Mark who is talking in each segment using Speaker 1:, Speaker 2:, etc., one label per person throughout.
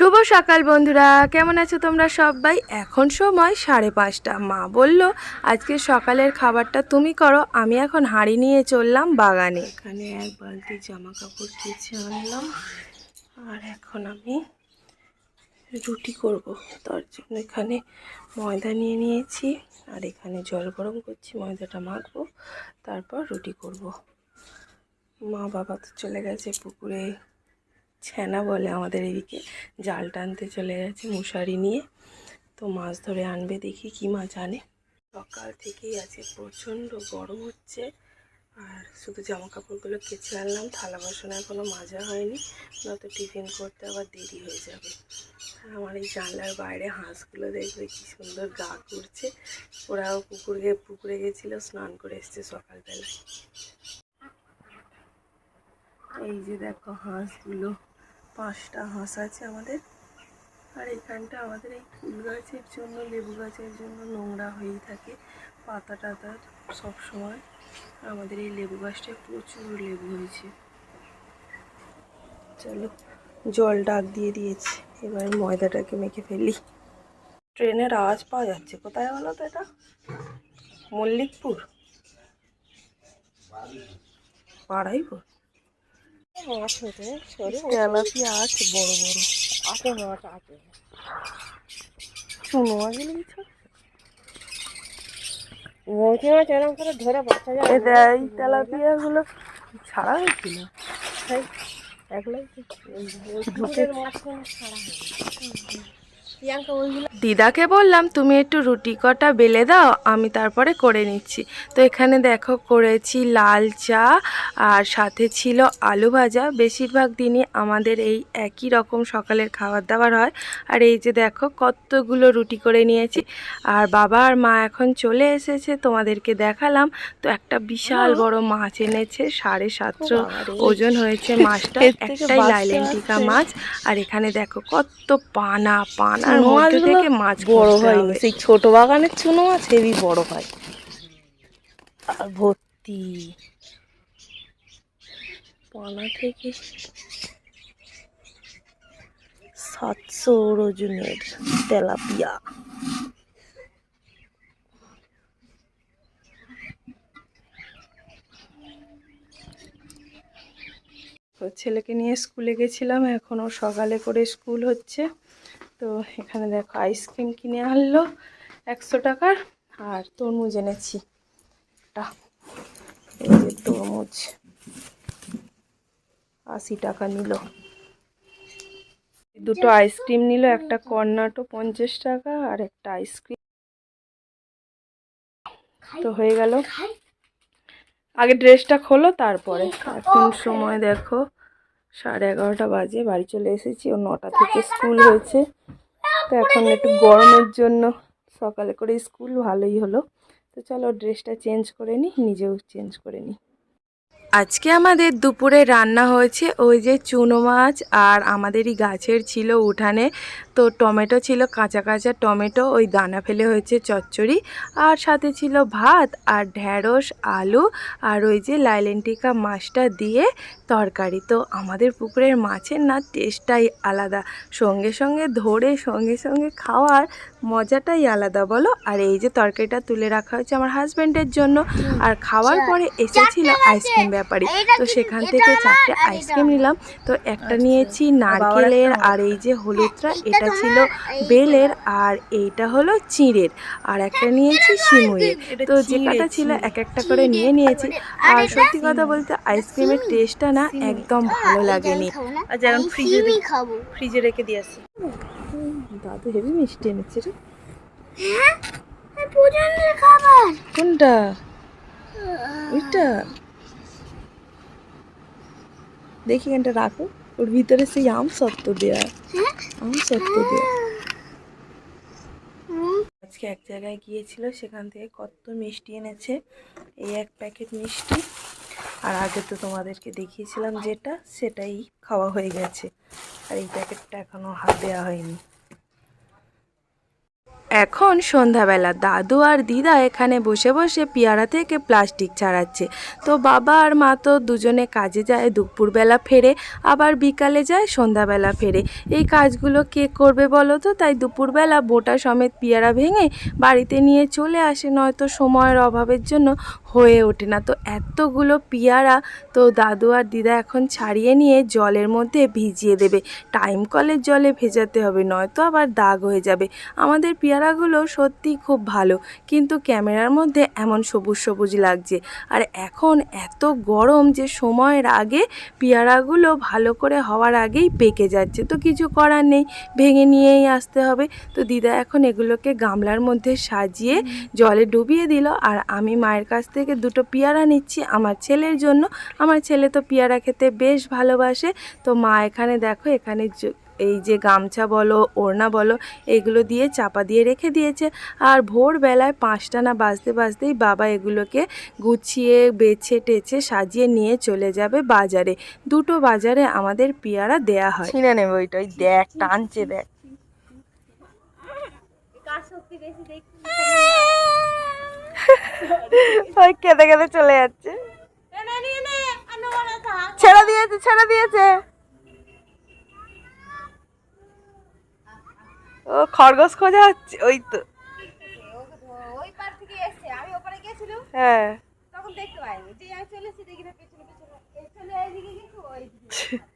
Speaker 1: শুভ সকাল বন্ধুরা, কেমন আছো তোমরা সবাই? এখন সময় সাড়ে পাঁচটা। মা বলল, আজকে সকালের খাবারটা তুমি করো, আমি এখন হাঁড়ি নিয়ে চললাম বাগানে। এখানে এক বালতি জামা কাপড় কেচে আনলাম, আর এখন আমি রুটি করব। তার জন্য এখানে ময়দা নিয়ে নিয়েছি, আর এখানে জল গরম করছি, ময়দাটা মাখবো, তারপর রুটি করব। মা বাবা তো চলে গেছে পুকুরে ছ্যানা বলে আমাদের এদিকে জাল টানতে চলে গেছে মশারি নিয়ে। তো মাছ ধরে আনবে দেখি কি মাছ আনে। সকাল থেকেই আছে, প্রচণ্ড গরম হচ্ছে। আর শুধু জামা কাপড়গুলো কেচে আনলাম, থালা বাসন এখনও মাজা হয়নি। নয়তো টিফিন করতে আবার দেরি হয়ে যাবে। আমার এই জানলার বাইরে হাঁসগুলো দেখবে কি সুন্দর গা করছে ওরাও পুকুরে পুকুরে গেছিল, স্নান করে এসছে সকালবেলায়। এই যে দেখো হাঁসগুলো। পাঁচটা হাঁস আছে আমাদের। আর এখানটা আমাদের এই ফুল গাছের জন্য, লেবু গাছের জন্য নোংরা হয়েই থাকে পাতা টাতা সব সময়। আমাদের এই লেবু গাছটায় প্রচুর লেবু হয়েছে। চলো, জল ডাক দিয়ে দিয়েছে, এবার ময়দাটাকে মেখে ফেলি। ট্রেনের আওয়াজ পাওয়া যাচ্ছে কোথায় বলো তো এটা? মল্লিকপুর? পাড়াইপুর?
Speaker 2: আছে রে সরু
Speaker 1: তেলাপিয়া আছে বড় বড়
Speaker 2: আছে মাছ আছে
Speaker 1: মাছগুলো কিছু
Speaker 2: মৌচি মাছ এরকম করে ধরে বাচ্চা যায়
Speaker 1: এই তেলাপিয়াগুলো ছাড়া হয়েছিল একলাই
Speaker 2: ঢুকে ছাড়া হয়
Speaker 1: দিদাকে বললাম তুমি একটু রুটি কটা বেলে দাও আমি তারপরে করে নিচ্ছি। তো এখানে দেখো করেছি লাল চা আর সাথে ছিল আলু ভাজা। বেশিরভাগ দিনই আমাদের এই একই রকম সকালের খাবার দাবার হয়। আর এই যে দেখো কতগুলো রুটি করে নিয়েছি। আর বাবা আর মা এখন চলে এসেছে তোমাদেরকে দেখালাম। তো একটা বিশাল বড় মাছ এনেছে সাড়ে সাতশো ওজন হয়েছে মাছটা। একটাই লাইলেন্টিকা মাছ। আর এখানে দেখো কত পানা পানার মধ্যে
Speaker 2: মাছগুলো
Speaker 1: থেকে মাছ
Speaker 2: বড় হয়নি সেই ছোট বাগানের চুনো মাছ হেভি বড় হয়
Speaker 1: আর ভর্তি। পানা থেকে সাতশো ওজনের তেলাপিয়া। ছেলেকে নিয়ে স্কুলে গেছিলাম এখনও সকালে করে স্কুল হচ্ছে। তো এখানে দেখো আইসক্রিম কিনে আনলো একশো টাকার, আর তরমুজ এনেছি একটা। তরমুজ, আশি টাকা নিল। দুটো আইসক্রিম নিল, একটা কর্নাটো পঞ্চাশ টাকা আর একটা আইসক্রিম। তো হয়ে গেল। আগে ড্রেসটা খোলো, তারপরে। এখন সময় দেখো। সাড়ে এগারোটা বাজে বাড়ি চলে এসেছি ও নটা থেকে স্কুল হয়েছে তো এখন একটু গরমের জন্য সকালে করে স্কুল ভালোই হলো। তো চলো ড্রেসটা চেঞ্জ করে নিই নিজেও চেঞ্জ করে নিই আজকে আমাদের দুপুরে রান্না হয়েছে ওই যে চুনো মাছ আর আমাদেরই গাছের ছিল উঠানে। তো টমেটো ছিল কাঁচা কাঁচা টমেটো ওই দানা ফেলে হয়েছে চচ্চড়ি আর সাথে ছিল ভাত আর ঢ্যাঁড়স আলু আর ওই যে লাইলেন্টিকা মাছটা দিয়ে তরকারি। তো আমাদের পুকুরের মাছের না টেস্টটাই আলাদা। সঙ্গে সঙ্গে ধরে সঙ্গে সঙ্গে খাওয়ার মজাটাই আলাদা বলো? আর এই যে তরকারিটা তুলে রাখা হয়েছে আমার হাজব্যান্ডের জন্য। আর খাওয়ার পরে এসেছিল আইসক্রিম ব্যাপারী। তো সেখান থেকে চারটে আইসক্রিম নিলাম। তো একটা নিয়েছি নারকেলের আর এই যে হলুদটা এটা ছিল বেলের আর এইটা হলো চিঁড়ের। আর একটা নিয়েছি শিমুয়ের তো যে কটা ছিল এক একটা করে নিয়ে নিয়েছি। আর সত্যি কথা বলতে আইসক্রিমের টেস্টটা না একদম ভালো লাগেনি। আর যেমন ফ্রিজে
Speaker 3: খাব।
Speaker 1: ফ্রিজে রেখে দিয়ে আসি। দাদু হেভি মিষ্টি এনেছে রে।
Speaker 3: হ্যাঁ? খাবার।
Speaker 1: কোনটা? ওইটা। দেখি এখানটা রাখো। ওর ভিতরে সেই আম সত্ত্ব দেয়া আম সত্ত্ব দেয়া আজকে এক জায়গায় গিয়েছিল সেখান থেকে কত মিষ্টি এনেছে। এই এক প্যাকেট মিষ্টি। আর আগে তো তোমাদেরকে দেখিয়েছিলাম যেটা সেটাই খাওয়া হয়ে গেছে। আর এই প্যাকেটটা এখনও হাত দেওয়া হয়নি। এখন সন্ধ্যাবেলা দাদু আর দিদা এখানে বসে বসে পেয়ারা থেকে প্লাস্টিক ছাড়াচ্ছে। তো বাবা আর মা তো দুজনে কাজে যায়, দুপুরবেলা ফেরে, আবার বিকালে যায়, সন্ধ্যাবেলা ফেরে। এই কাজগুলো কে করবে বলো তো? তাই দুপুরবেলা বোটা সমেত পেয়ারা ভেঙে বাড়িতে নিয়ে চলে আসে, নয়তো সময়ের অভাবের জন্য হয়ে ওঠে না। তো এতগুলো পেয়ারা তো দাদু আর দিদা এখন ছাড়িয়ে নিয়ে জলের মধ্যে ভিজিয়ে দেবে। টাইম কলের জলে ভেজাতে হবে, নয়তো আবার দাগ হয়ে যাবে। আমাদের পেয়ারাগুলো সত্যি খুব ভালো, কিন্তু ক্যামেরার মধ্যে এমন সবুজ সবুজ লাগছে। আর এখন এত গরম যে সময়ের আগে পেয়ারাগুলো ভালো করে হওয়ার আগেই পেকে যাচ্ছে। তো কিছু করার নেই, ভেঙে নিয়েই আসতে হবে। তো দিদা এখন এগুলোকে গামলার মধ্যে সাজিয়ে জলে ডুবিয়ে দিল। আর আমি মায়ের কাছ থেকে দুটো পেয়ারা নিচ্ছি আমার ছেলের জন্য। আমার ছেলে তো পেয়ারা খেতে বেশ ভালোবাসে। তো মা এখানে দেখো, এখানে এই যে গামছা বলো, ওড়না বলো, এগুলো দিয়ে চাপা দিয়ে রেখে দিয়েছে। আর ভোরবেলায় পাঁচটা না বাজতে বাজতেই বাবা এগুলোকে গুছিয়ে, বেছে টেছে সাজিয়ে নিয়ে চলে যাবে বাজারে। দুটো বাজারে আমাদের পেয়ারা দেয়া হয়। ছিঁড়ে নেবে ওইটা ওই দেখ, টানছে, দেখ। ওই কেঁদে কেঁদে চলে যাচ্ছে। ছেড়ে দিয়েছে ছেড়ে দিয়েছে। ও খরগোশ খোঁজা হচ্ছে ওই তো।
Speaker 2: ওই পার থেকে এসছে আমি ওপারে গেছিলাম
Speaker 1: হ্যাঁ।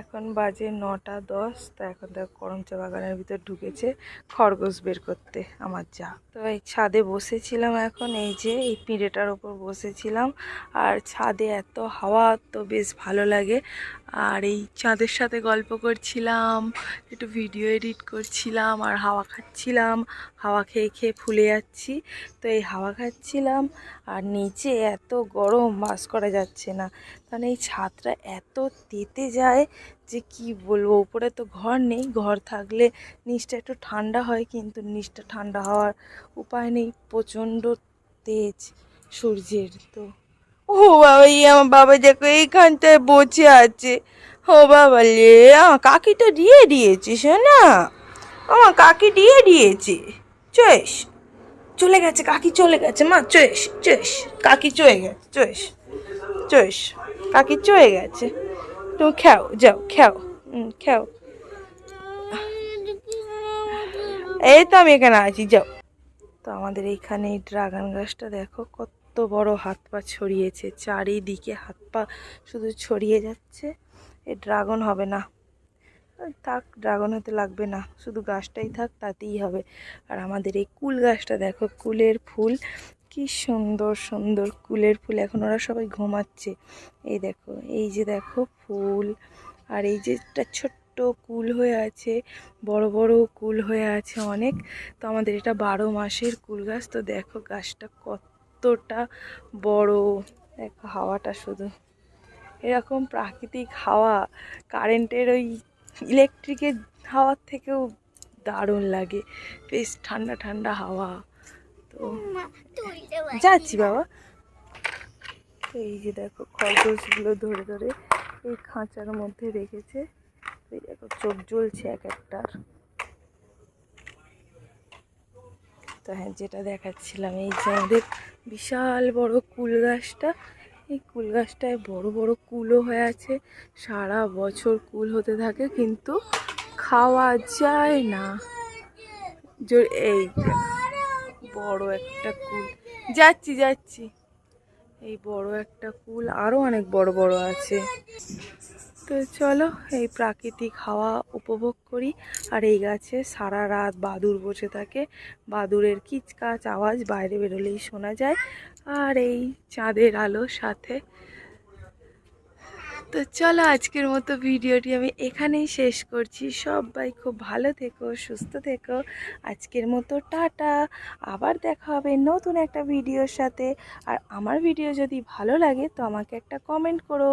Speaker 1: এখন বাজে নটা দশ তা এখন দেখ করমচা বাগানের ভিতর ঢুকেছে খরগোশ বের করতে আমার যা। তো এই ছাদে বসেছিলাম এখন এই যে এই পিঁড়েটার ওপর বসেছিলাম আর ছাদে এত হাওয়া তো বেশ ভালো লাগে। আর এই চাঁদের সাথে গল্প করছিলাম, একটু ভিডিও এডিট করছিলাম আর হাওয়া খাচ্ছিলাম, হাওয়া খেয়ে খেয়ে ফুলে যাচ্ছি। তো এই হাওয়া খাচ্ছিলাম আর নিচে এত গরম, বাস করা যাচ্ছে না। কারণ এই ছাদটা এত তেতে যায় যে কি বলব, উপরে তো ঘর নেই। ঘর থাকলে নিচটা একটু ঠান্ডা হয়, কিন্তু নিচটা ঠান্ডা হওয়ার উপায় নেই। প্রচণ্ড তেজ সূর্যের তো। ও বাবা, এই আমার বাবা দেখো, এইখানটায় বসে আছে। ও বাবা লে আমার কাকিটা দিয়ে দিয়েছিস না আমার কাকি দিয়ে দিয়েছে। চয়েস চলে গেছে, কাকি চলে গেছে, মা চয়েস চয়েস কাকি চয়ে গেছে চয়েস চয়েস কাকি চয়ে গেছে। তুমি খাও, যাও, খাও হুম খাও। এই তো আমি এখানে আছি, যাও। তো আমাদের এইখানে এই ড্রাগন গাছটা দেখো কত বড় হাত পা ছড়িয়েছে, চারিদিকে হাত পা শুধু ছড়িয়ে যাচ্ছে। এ ড্রাগন হবে না। থাক, ড্রাগন হতে লাগবে না। শুধু গাছটাই থাক, তাতেই হবে। আর আমাদের এই কুল গাছটা দেখো, কুলের ফুল। কি সুন্দর সুন্দর কুলের ফুল। এখন ওরা সবাই ঘুমাচ্ছে। এই দেখো, এই যে দেখো ফুল। আর এই যে একটা ছোট্ট কুল হয়ে আছে, বড় বড় কুল হয়ে আছে অনেক। তো আমাদের এটা বারো মাসের কুল গাছ। তো দেখো গাছটা কতটা বড় দেখো হাওয়াটা শুধু। এরকম প্রাকৃতিক হাওয়া কারেন্টের ওই ইলেকট্রিকের হাওয়ার থেকেও দারুণ লাগে। বেশ ঠান্ডা ঠান্ডা হাওয়া। তো যাচ্ছি বাবা। তো এই যে দেখো খরগোশগুলো ধরে ধরে এই খাঁচার মধ্যে রেখেছে। এই দেখো চোখ জ্বলছে এক একটার। তো হ্যাঁ যেটা দেখাচ্ছিলাম এই যে আমাদের বিশাল বড় কুল গাছটা। এই কুল গাছটায় বড় বড় কুলও হয়ে আছে। সারা বছর কুল হতে থাকে, কিন্তু খাওয়া যায় না। এই বড় একটা কুল। যাচ্ছি যাচ্ছি। এই বড় একটা কুল আরও অনেক বড় বড় আছে। তো চলো এই প্রাকৃতিক হাওয়া উপভোগ করি। আর এই গাছে সারা রাত বাদুর বসে থাকে। বাদুরের কিচকাচ আওয়াজ বাইরে বেরোলেই শোনা যায়। আর এই চাঁদের আলোর সাথে তো চলো আজকের মতো ভিডিওটি আমি এখানেই শেষ করছি। সবাই খুব ভালো থেকো, সুস্থ থেকো। আজকের মতো টাটা। আবার দেখা হবে নতুন একটা ভিডিওর সাথে। আর আমার ভিডিও যদি ভালো লাগে তো আমাকে একটা কমেন্ট করো।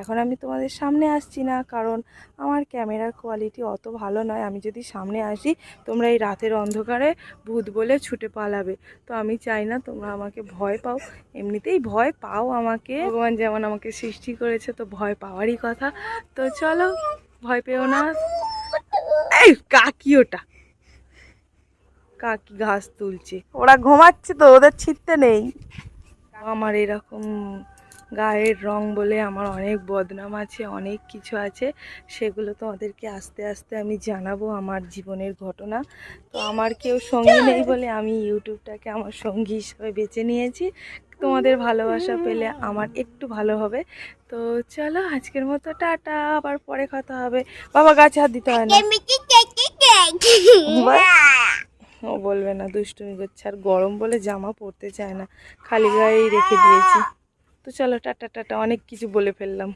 Speaker 1: এখন আমি তোমাদের সামনে আসছি না, কারণ আমার ক্যামেরার কোয়ালিটি অত ভালো নয়। আমি যদি সামনে আসি, তোমরা এই রাতের অন্ধকারে ভূত বলে ছুটে পালাবে। তো আমি চাই না তোমরা আমাকে ভয় পাও। এমনিতেই ভয় পাও আমাকে। ভগবান যেমন আমাকে সৃষ্টি করেছে, তো ভয় পাওয়ারই কথা। তো চলো ভয় পেও না। এই কাকি ওটা। কাকি ঘাস তুলছে। ওরা ঘুমাচ্ছে তো ওদের ছিটতে নেই। আমার এরকম গায়ের রং বলে আমার অনেক বদনাম আছে অনেক কিছু আছে। সেগুলো তো ওদেরকে আস্তে আস্তে আমি জানাব আমার জীবনের ঘটনা। তো আমার কেউ সঙ্গী নেই বলে আমি ইউটিউবটাকে আমার সঙ্গী হিসাবে বেছে নিয়েছি। তোমাদের ভালোবাসা পেলে আমার একটু ভালো হবে। তো চলো আজকের মতো টাটা আবার পরে কথা হবে। বাবা গাছে হাত দিতে হয় না। ও বলবে না দুষ্টুমি করছে। আর গরম বলে জামা পরতে চায় না। খালি গায়েই রেখে দিয়েছি। তো চলো টাটা টাটা অনেক কিছু বলে ফেললাম।